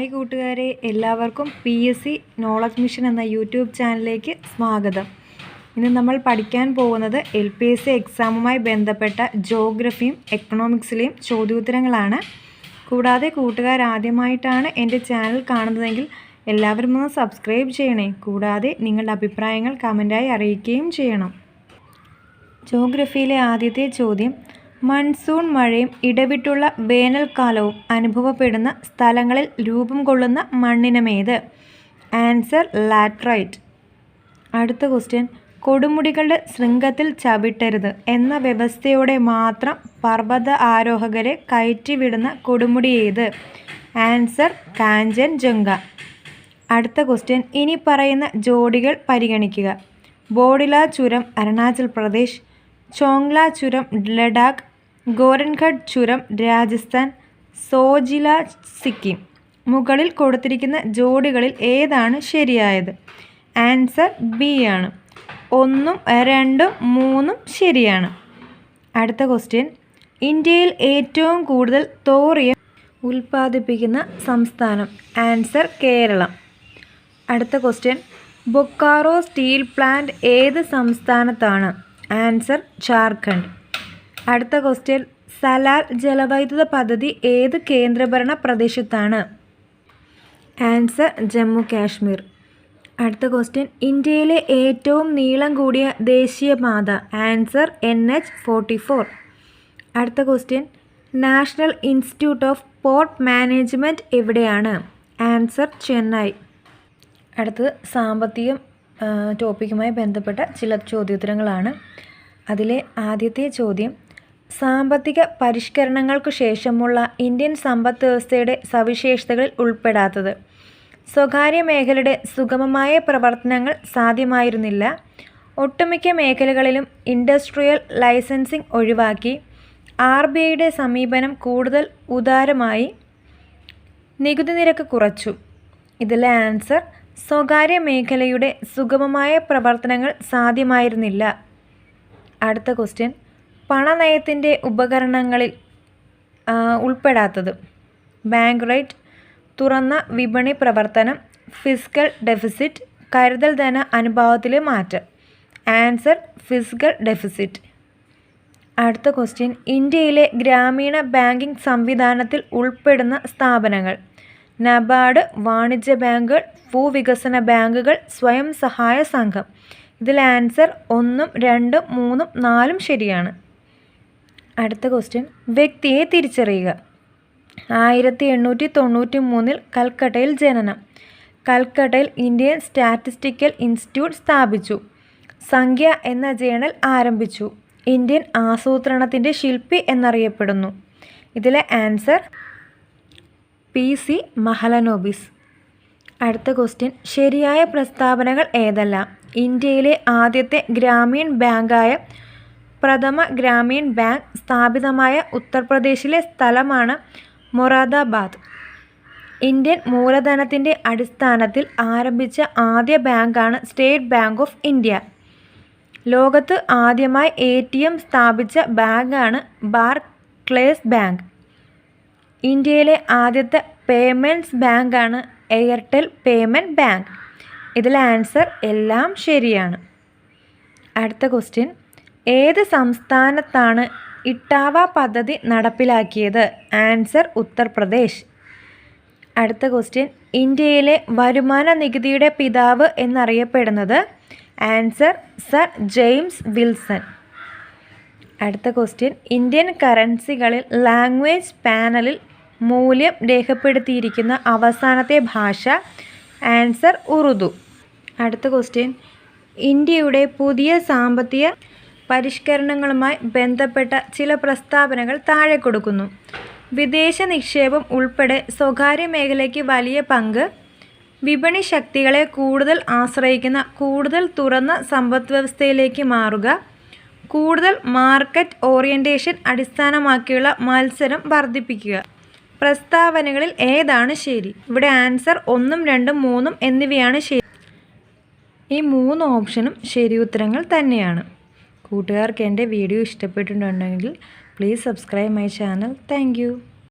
Hi കൂട്ടുകാരെ എല്ലാവർക്കും P S C knowledge mission എന്ന യൂട്യൂബ് ചാനലിലേക്ക് സ്വാഗതം. ഇന്ന് നമ്മൾ പഠിക്കാൻ പോകുന്നത് എൽ പി എസ് സി എക്സാമുമായി ബന്ധപ്പെട്ട ജോഗ്രഫിയും എക്കണോമിക്സിലെയും ചോദ്യോത്തരങ്ങളാണ്. കൂടാതെ കൂട്ടുകാർ ആദ്യമായിട്ടാണ് എന്റെ ചാനൽ കാണുന്നതെങ്കിൽ എല്ലാവരും ഒന്ന് സബ്സ്ക്രൈബ് ചെയ്യണേ. കൂടാതെ നിങ്ങളുടെ അഭിപ്രായങ്ങൾ കമന്റായി അറിയിക്കുകയും ചെയ്യണം. ജോഗ്രഫിയിലെ ആദ്യത്തെ ചോദ്യം മൺസൂൺ മഴയും ഇടവിട്ടുള്ള വേനൽക്കാലവും അനുഭവപ്പെടുന്ന സ്ഥലങ്ങളിൽ രൂപം കൊള്ളുന്ന മണ്ണിനമേത്? Answer laterite. അടുത്ത ക്വസ്റ്റ്യൻ. കൊടുമുടികളുടെ ശൃംഗത്തിൽ ചവിട്ടരുത് എന്ന വ്യവസ്ഥയോടെ മാത്രം പർവത ആരോഹകരെ കയറ്റിവിടുന്ന കൊടുമുടി ഏത്? ആൻസർ കാഞ്ചൻ ജംഗ അടുത്ത ക്വസ്റ്റ്യൻ. ഇനി പറയുന്ന ജോഡികൾ പരിഗണിക്കുക. ബോഡില ചുരം അരുണാചൽ പ്രദേശ് ചോങ്ല ചുരം ലഡാക്ക് ഗോരൻഘഡ് ചുരം രാജസ്ഥാൻ സോജില സിക്കിം. മുകളിൽ കൊടുത്തിരിക്കുന്ന ജോഡികളിൽ ഏതാണ് ശരിയായത്? ആൻസർ ബി ആണ്. ഒന്നും രണ്ടും മൂന്നും ശരിയാണ്. അടുത്ത ക്വസ്റ്റ്യൻ. ഇന്ത്യയിൽ ഏറ്റവും കൂടുതൽ തോറിയം ഉൽപ്പാദിപ്പിക്കുന്ന സംസ്ഥാനം. ആൻസർ കേരളം. അടുത്ത ക്വസ്റ്റ്യൻ. ബൊക്കാറോ സ്റ്റീൽ പ്ലാന്റ് ഏത് സംസ്ഥാനത്താണ്? ആൻസർ ജാർഖണ്ഡ്. അടുത്ത ക്വസ്റ്റ്യൻ. സലാർ ജലവൈദ്യുത പദ്ധതി ഏത് കേന്ദ്രഭരണ പ്രദേശത്താണ്? ആൻസർ ജമ്മു കാശ്മീർ. അടുത്ത ക്വസ്റ്റ്യൻ. ഇന്ത്യയിലെ ഏറ്റവും നീളം കൂടിയ ദേശീയപാത answer N H forty four. അടുത്ത question. National institute of port management എവിടെയാണ്? ആൻസർ ചെന്നൈ. അടുത്തത് സാമ്പത്തികം ടോപ്പിക്കുമായി ബന്ധപ്പെട്ട ചില ചോദ്യോത്തരങ്ങളാണ്. അതിലെ ആദ്യത്തെ ചോദ്യം. സാമ്പത്തിക പരിഷ്കരണങ്ങൾക്കു ശേഷമുള്ള ഇന്ത്യൻ സമ്പദ് വ്യവസ്ഥയുടെ സവിശേഷതകളിൽ ഉൾപ്പെടാത്തത്. സ്വകാര്യ മേഖലയുടെ സുഗമമായ പ്രവർത്തനങ്ങൾ സാധ്യമായിരുന്നില്ല. ഒട്ടുമിക്ക മേഖലകളിലും ഇൻഡസ്ട്രിയൽ ലൈസൻസിംഗ് ഒഴിവാക്കി. ആർ ബി ഐയുടെ സമീപനം കൂടുതൽ ഉദാരമായി. നികുതി നിരക്ക് കുറച്ചു. ഇതിലെ ആൻസർ സ്വകാര്യ മേഖലയുടെ സുഗമമായ പ്രവർത്തനങ്ങൾ സാധ്യമായിരുന്നില്ല. അടുത്ത ക്വസ്റ്റ്യൻ പണനയത്തിന്റെ ഉപകരണങ്ങളിൽ ഉൾപ്പെടാത്തത്. ബാങ്ക് റേറ്റ് തുറന്ന വിപണി പ്രവർത്തനം ഫിസിക്കൽ ഡെഫിസിറ്റ് കരുതൽ ധന അനുഭാവത്തിലെ മാറ്റം. Answer physical deficit. അടുത്ത ക്വസ്റ്റ്യൻ. ഇന്ത്യയിലെ ഗ്രാമീണ ബാങ്കിംഗ് സംവിധാനത്തിൽ ഉൾപ്പെടുന്ന സ്ഥാപനങ്ങൾ. നബാർഡ് വാണിജ്യ ബാങ്കുകൾ ഭൂവികസന ബാങ്കുകൾ സ്വയം സഹായ സംഘം. ഇതിൽ ആൻസർ ഒന്നും രണ്ടും മൂന്നും നാലും ശരിയാണ്. അടുത്ത ക്വസ്റ്റ്യൻ വ്യക്തിയെ തിരിച്ചറിയുക. ആയിരത്തി എണ്ണൂറ്റി തൊണ്ണൂറ്റി മൂന്നിൽ കൽക്കട്ടയിൽ ജനനം. കൽക്കട്ടയിൽ ഇന്ത്യൻ സ്റ്റാറ്റിസ്റ്റിക്കൽ ഇൻസ്റ്റിറ്റ്യൂട്ട് സ്ഥാപിച്ചു. സംഖ്യ എന്ന ജേണൽ ആരംഭിച്ചു. ഇന്ത്യൻ ആസൂത്രണത്തിന്റെ ശില്പി എന്നറിയപ്പെടുന്നു. ഇതിലെ ആൻസർ പി സി മഹലനോബിസ്. അടുത്ത ക്വസ്റ്റ്യൻ ശരിയായ പ്രസ്താവനകൾ ഏതെല്ലാം? ഇന്ത്യയിലെ ആദ്യത്തെ ഗ്രാമീൺ ബാങ്കായ പ്രഥമ ഗ്രാമീൺ ബാങ്ക് സ്ഥാപിതമായ ഉത്തർപ്രദേശിലെ സ്ഥലമാണ് മൊറാദാബാദ്. ഇന്ത്യൻ മൂലധനത്തിന്റെ അടിസ്ഥാനത്തിൽ ആരംഭിച്ച ആദ്യ ബാങ്കാണ് സ്റ്റേറ്റ് ബാങ്ക് ഓഫ് ഇന്ത്യ. ലോകത്ത് ആദ്യമായി എ ടി എം സ്ഥാപിച്ച ബാങ്കാണ് ബാർക്ലേസ് ബാങ്ക്. ഇന്ത്യയിലെ ആദ്യത്തെ പേയ്മെന്റ്സ് ബാങ്കാണ് എയർടെൽ പേയ്മെന്റ് ബാങ്ക്. ഇതിലെ ആൻസർ എല്ലാം ശരിയാണ്. അടുത്ത ക്വസ്റ്റ്യൻ. ഏത് സംസ്ഥാനത്താണ് ഇട്ടാവ പദ്ധതി നടപ്പിലാക്കിയത്? ആൻസർ ഉത്തർപ്രദേശ്. അടുത്ത ക്വസ്റ്റ്യൻ. ഇന്ത്യയിലെ വരുമാന നികുതിയുടെ പിതാവ് എന്നറിയപ്പെടുന്നത് ആൻസർ സർ ജെയിംസ് വിൽസൺ. അടുത്ത ക്വസ്റ്റ്യൻ. ഇന്ത്യൻ കറൻസികളിൽ ലാംഗ്വേജ് പാനലിൽ മൂല്യം രേഖപ്പെടുത്തിയിരിക്കുന്ന അവസാനത്തെ ഭാഷ ആൻസർ ഉറുദു. അടുത്ത ക്വസ്റ്റ്യൻ. ഇന്ത്യയുടെ പുതിയ സാമ്പത്തിക പരിഷ്കരണങ്ങളുമായി ബന്ധപ്പെട്ട ചില പ്രസ്താവനകൾ താഴെ കൊടുക്കുന്നു. വിദേശ നിക്ഷേപം ഉൾപ്പെടെ സ്വകാര്യ മേഖലയ്ക്ക് വലിയ പങ്ക്. വിപണി ശക്തികളെ കൂടുതൽ ആശ്രയിക്കുന്ന കൂടുതൽ തുറന്ന സമ്പദ് വ്യവസ്ഥയിലേക്ക് മാറുക. കൂടുതൽ മാർക്കറ്റ് ഓറിയന്റേഷൻ അടിസ്ഥാനമാക്കിയുള്ള മത്സരം വർദ്ധിപ്പിക്കുക. പ്രസ്താവനകളിൽ ഏതാണ് ശരി? ഇവിടെ ആൻസർ ഒന്നും രണ്ടും മൂന്നും എന്നിവയാണ് ശരി. ഈ മൂന്ന് ഓപ്ഷനും ശരി ഉത്തരങ്ങൾ തന്നെയാണ്. കൂട്ടുകാർക്ക് എന്റെ വീഡിയോ ഇഷ്ടപ്പെട്ടിട്ടുണ്ടെങ്കിൽ please subscribe my channel thank